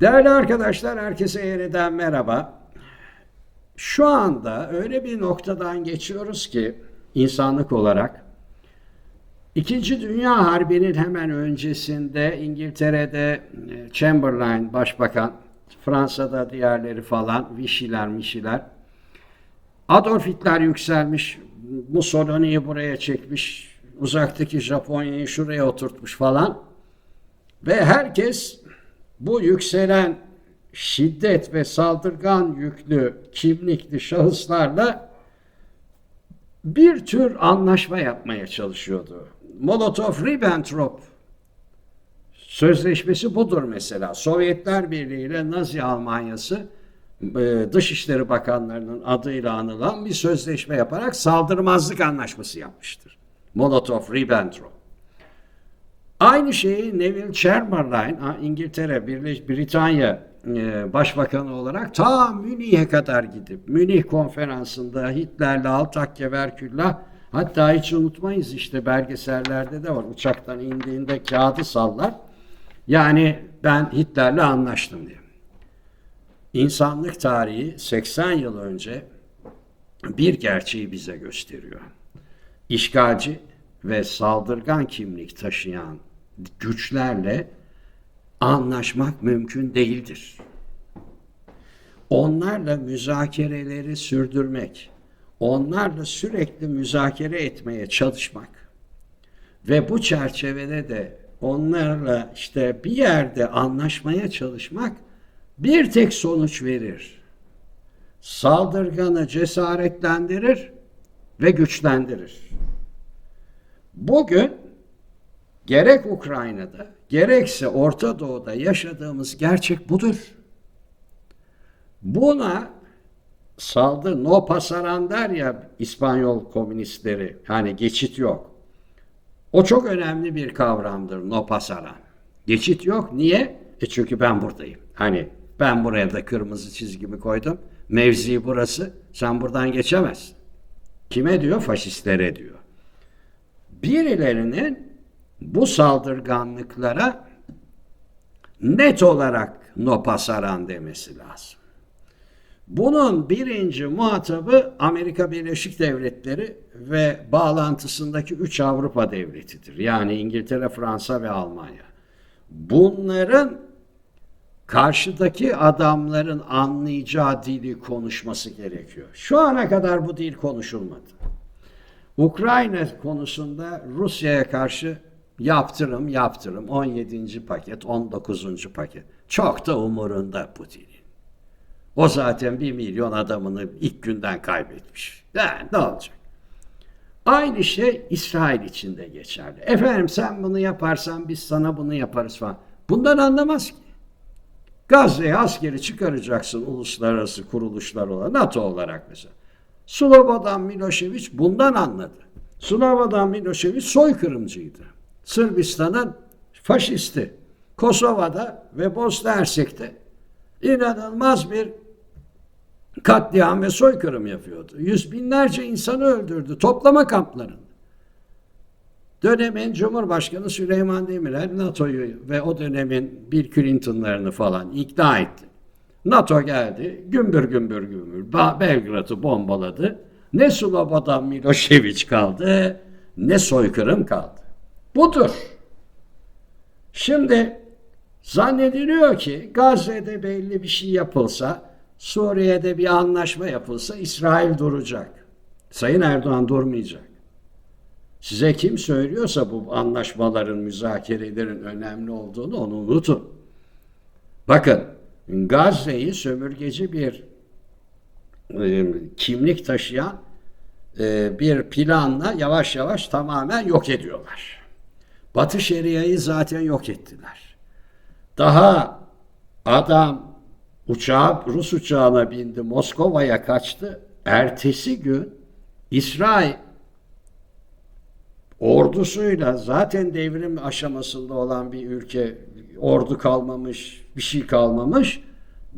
Değerli arkadaşlar, herkese yeniden merhaba. Şu anda öyle bir noktadan geçiyoruz ki insanlık olarak İkinci Dünya Harbi'nin hemen öncesinde İngiltere'de e, Chamberlain Başbakan, Fransa'da diğerleri falan, Vichy'ler, Mişiler. Adolf Hitler yükselmiş, Mussolini'yi buraya çekmiş, uzaktaki Japonya'yı şuraya oturtmuş falan. Ve herkes bu yükselen şiddet ve saldırgan yüklü kimlikli şahıslarla bir tür anlaşma yapmaya çalışıyordu. Molotov-Ribbentrop sözleşmesi budur mesela. Sovyetler Birliği ile Nazi Almanyası e, Dışişleri Bakanlarının adıyla anılan bir sözleşme yaparak saldırmazlık anlaşması yapmıştır. Molotov-Ribbentrop. Aynı şeyi Neville Chamberlain, ha, İngiltere, Birleş Britanya e, Başbakanı olarak ta Münih'e kadar gidip Münih konferansında Hitler'le Altakkeverküllah hatta hiç unutmayız işte belgesellerde de var uçaktan indiğinde kağıdı sallar. Yani ben Hitler'le anlaştım diye. İnsanlık tarihi 80 yıl önce bir gerçeği bize gösteriyor. İşgalci ve saldırgan kimlik taşıyan güçlerle anlaşmak mümkün değildir. Onlarla müzakereleri sürdürmek, onlarla sürekli müzakere etmeye çalışmak ve bu çerçevede de onlarla işte bir yerde anlaşmaya çalışmak bir tek sonuç verir. Saldırganı cesaretlendirir ve güçlendirir. Bugün gerek Ukrayna'da gerekse Orta Doğu'da yaşadığımız gerçek budur. Buna saldı no pasaran der ya İspanyol komünistleri hani geçit yok. O çok önemli bir kavramdır no pasaran. Geçit yok. Niye? E çünkü ben buradayım. Hani ben buraya da kırmızı çizgimi koydum. Mevzi burası. Sen buradan geçemezsin. Kime diyor? Faşistlere diyor. Birilerinin bu saldırganlıklara net olarak no pasaran demesi lazım. Bunun birinci muhatabı Amerika Birleşik Devletleri ve bağlantısındaki üç Avrupa devletidir. Yani İngiltere, Fransa ve Almanya. Bunların karşıdaki adamların anlayacağı dili konuşması gerekiyor. Şu ana kadar bu dil konuşulmadı. Ukrayna konusunda Rusya'ya karşı yaptırım yaptırım 17. paket 19. paket çok da umurunda Putin'in. O zaten bir milyon adamını ilk günden kaybetmiş. Yani ne olacak? Aynı şey İsrail için de geçerli. Efendim sen bunu yaparsan biz sana bunu yaparız falan. Bundan anlamaz ki. Gazze'ye askeri çıkaracaksın uluslararası kuruluşlar olarak, NATO olarak mesela. Slobodan Milošević bundan anladı. Slobodan Milošević soykırımcıydı. Sırbistan'ın faşisti. Kosova'da ve Bosna Hersek'te inanılmaz bir katliam ve soykırım yapıyordu. Yüz binlerce insanı öldürdü toplama kamplarında. Dönemin Cumhurbaşkanı Süleyman Demirel NATO'yu ve o dönemin Bill Clinton'larını falan ikna etti. NATO geldi, gümbür gümbür gümbür Belgrad'ı bombaladı. Ne Slobodan Milošević kaldı, ne soykırım kaldı. Budur. Şimdi zannediliyor ki Gazze'de belli bir şey yapılsa, Suriye'de bir anlaşma yapılsa İsrail duracak. Sayın Erdoğan durmayacak. Size kim söylüyorsa bu anlaşmaların, müzakerelerin önemli olduğunu onu unutun. Bakın Gazze'yi sömürgeci bir e, kimlik taşıyan e, bir planla yavaş yavaş tamamen yok ediyorlar. Batı Şeria'yı zaten yok ettiler. Daha adam uçağa, Rus uçağına bindi, Moskova'ya kaçtı. Ertesi gün İsrail ordusuyla zaten devrim aşamasında olan bir ülke ordu kalmamış, bir şey kalmamış.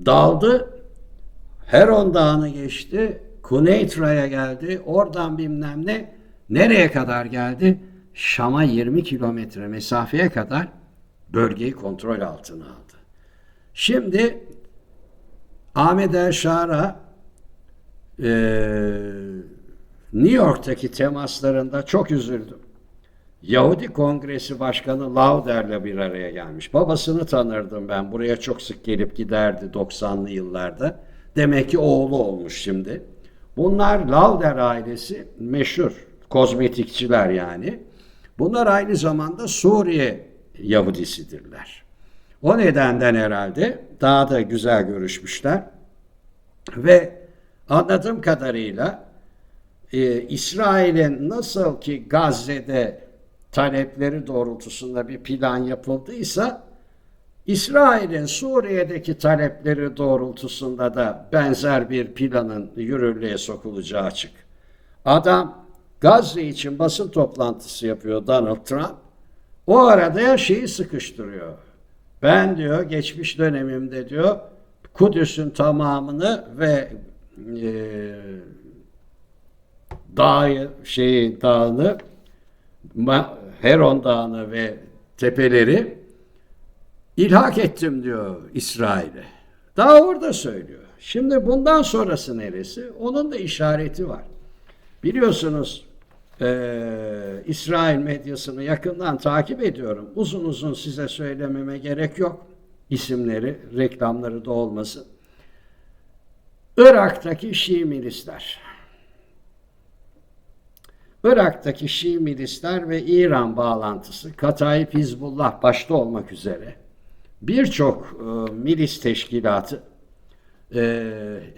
Daldı. Heron Dağı'nı geçti. Kuneytra'ya geldi. Oradan bilmem ne. Nereye kadar geldi? Şam'a 20 kilometre mesafeye kadar bölgeyi kontrol altına aldı. Şimdi Ahmet El Şara e, New York'taki temaslarında çok üzüldüm. Yahudi Kongresi Başkanı Lauder'le bir araya gelmiş. Babasını tanırdım ben. Buraya çok sık gelip giderdi 90'lı yıllarda. Demek ki oğlu olmuş şimdi. Bunlar Lauder ailesi meşhur kozmetikçiler yani. Bunlar aynı zamanda Suriye Yahudisidirler. O nedenden herhalde daha da güzel görüşmüşler. Ve anladığım kadarıyla e, İsrail'in nasıl ki Gazze'de talepleri doğrultusunda bir plan yapıldıysa İsrail'in Suriye'deki talepleri doğrultusunda da benzer bir planın yürürlüğe sokulacağı açık. Adam Gazze için basın toplantısı yapıyor Donald Trump. O arada ya şeyi sıkıştırıyor. Ben diyor geçmiş dönemimde diyor Kudüs'ün tamamını ve e, dağı şeyi dağını Heron Dağı'nı ve tepeleri ilhak ettim diyor İsrail'e. Daha orada söylüyor. Şimdi bundan sonrası neresi? Onun da işareti var. Biliyorsunuz e, İsrail medyasını yakından takip ediyorum. Uzun uzun size söylememe gerek yok. İsimleri, reklamları da olmasın. Irak'taki Şii milisler. Irak'taki Şii milisler ve İran bağlantısı Katayip Hizbullah başta olmak üzere birçok e, milis teşkilatı e,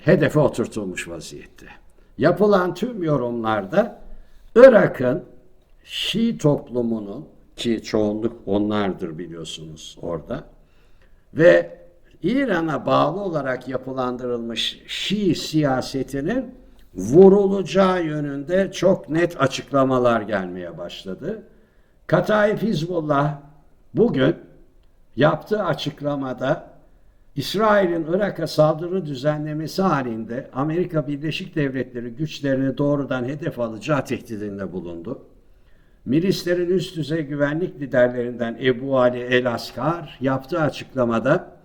hedefe oturtulmuş vaziyette. Yapılan tüm yorumlarda Irak'ın Şii toplumunun ki çoğunluk onlardır biliyorsunuz orada ve İran'a bağlı olarak yapılandırılmış Şii siyasetinin vurulacağı yönünde çok net açıklamalar gelmeye başladı. Katayip Hizbullah bugün yaptığı açıklamada İsrail'in Irak'a saldırı düzenlemesi halinde Amerika Birleşik Devletleri güçlerini doğrudan hedef alacağı tehdidinde bulundu. Milislerin üst düzey güvenlik liderlerinden Ebu Ali El Askar yaptığı açıklamada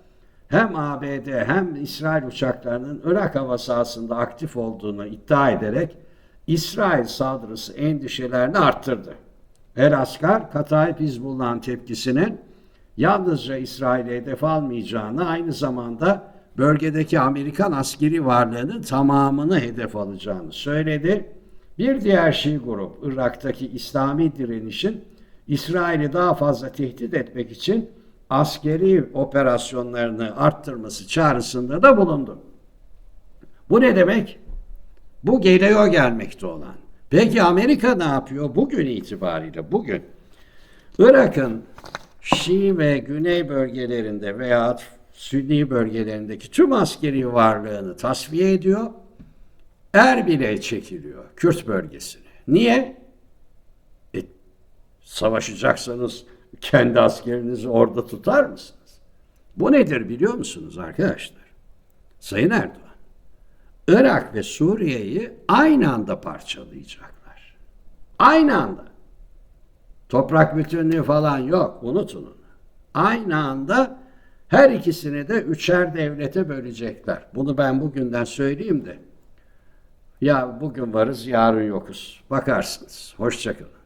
hem ABD hem İsrail uçaklarının Irak hava sahasında aktif olduğunu iddia ederek İsrail saldırısı endişelerini arttırdı. El Askar, Katayip Hizbullah'ın tepkisinin yalnızca İsrail'e hedef almayacağını aynı zamanda bölgedeki Amerikan askeri varlığının tamamını hedef alacağını söyledi. Bir diğer Şii grup Irak'taki İslami direnişin İsrail'i daha fazla tehdit etmek için askeri operasyonlarını arttırması çağrısında da bulundu. Bu ne demek? Bu geliyor gelmekte olan. Peki Amerika ne yapıyor? Bugün itibariyle bugün Irak'ın Şii ve Güney bölgelerinde veya Sünni bölgelerindeki tüm askeri varlığını tasfiye ediyor. Erbil'e çekiliyor Kürt bölgesine. Niye? E, savaşacaksanız kendi askerinizi orada tutar mısınız? Bu nedir biliyor musunuz arkadaşlar? Sayın Erdoğan, Irak ve Suriye'yi aynı anda parçalayacaklar. Aynı anda. Toprak bütünlüğü falan yok, unutun onu. Aynı anda her ikisini de üçer devlete bölecekler. Bunu ben bugünden söyleyeyim de. Ya bugün varız, yarın yokuz. Bakarsınız. Hoşçakalın.